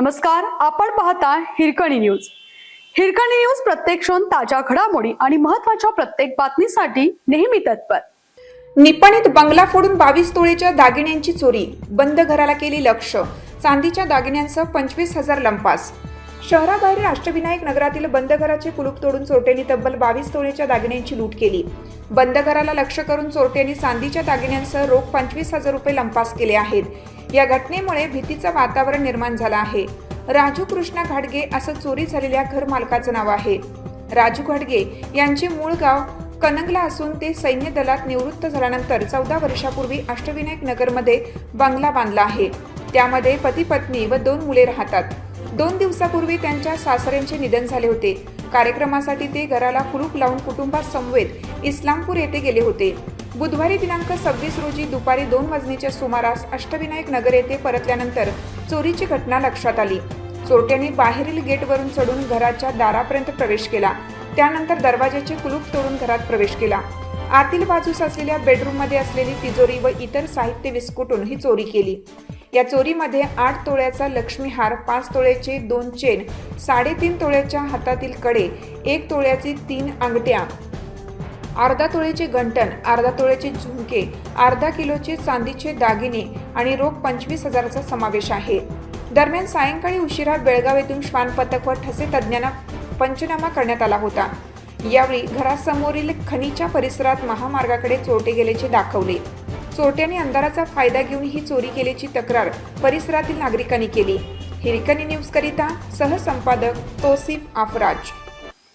नमस्कार आपण पाहता हिरकणी न्यूज. हिरकणी न्यूज प्रत्येक क्षण ताज्या घडामोडी आणि महत्त्वाच्या प्रत्येक बातमीसाठी नेहमी तत्पर. निपणीत बंगला फोडून बावीस तोळेच्या दागिन्यांची चोरी बंद घराला केली लक्ष चांदीच्या दागिन्यांसह पंचवीस हजार लंपास. शहराबाहेर अष्टविनायक नगरातील बंद घराचे कुलूप तोडून चोरट्यांनी तब्बल बावीस तोळेच्या दागिन्यांची लूट केली. बंद घराला लक्ष करून चोरट्यांनी चांदीच्या दागिन्यांसह रोख पंचवीस हजार रुपये लंपास केले आहेत. या घटनेमुळे भीतीचं वातावरण निर्माण झालं आहे. राजू कृष्णा घाडगे असं चोरी झालेल्या घर मालकाचं नाव आहे. राजू घाडगे यांचे मूळ गाव कनंगला असून ते सैन्य दलात निवृत्त झाल्यानंतर चौदा वर्षापूर्वी अष्टविनायक नगरमध्ये बंगला बांधला आहे. त्यामध्ये पती पत्नी व दोन मुले राहतात. दोन दिवसापूर्वी त्यांच्या सासऱ्यांचे निधन झाले होते. कार्यक्रमासाठी ते घराला कुलूप लावून कुटुंबासमवेत इस्लामपूर येथे गेले होते. बुधवारी दिनांक सव्वीस रोजी दुपारी दोन वाजण्याच्या सुमारास अष्टविनायक नगर येथे परतल्यानंतर चोरीची घटना लक्षात आली. चोरट्यांनी बाहेरील गेटवरून चढून घराच्या दारापर्यंत प्रवेश केला. त्यानंतर दरवाजाचे कुलूप तोडून घरात प्रवेश केला. आतील बाजूस असलेल्या बेडरूममध्ये असलेली तिजोरी व इतर साहित्य विस्कुटून ही चोरी केली. या चोरीमध्ये आठ तोळ्याचा लक्ष्मीहार पाच तोळ्याचे दोन चेन साडेतीन तोळ्याच्या हातातील कडे एक तोळ्याची तीन अंगठ्या अर्धा तोळ्याचे घंटण अर्धा तोळ्याचे झुमके अर्धा किलोचे चांदीचे दागिने आणि रोख पंचवीस हजाराचा समावेश आहे. दरम्यान सायंकाळी उशिरा बेळगाव येथून श्वान पथक व ठसे तज्ज्ञांना पंचनामा करण्यात आला होता. यावेळी घरासमोरील खनीच्या परिसरात महामार्गाकडे चोरटे गेल्याचे दाखवले. चोरट्यांनी अंधाराचा फायदा घेऊन ही चोरी केल्याची तक्रार परिसरातील नागरिकांनी केली. हिरकणी न्यूज करिता सहसंपादक तोसिफ आफराज.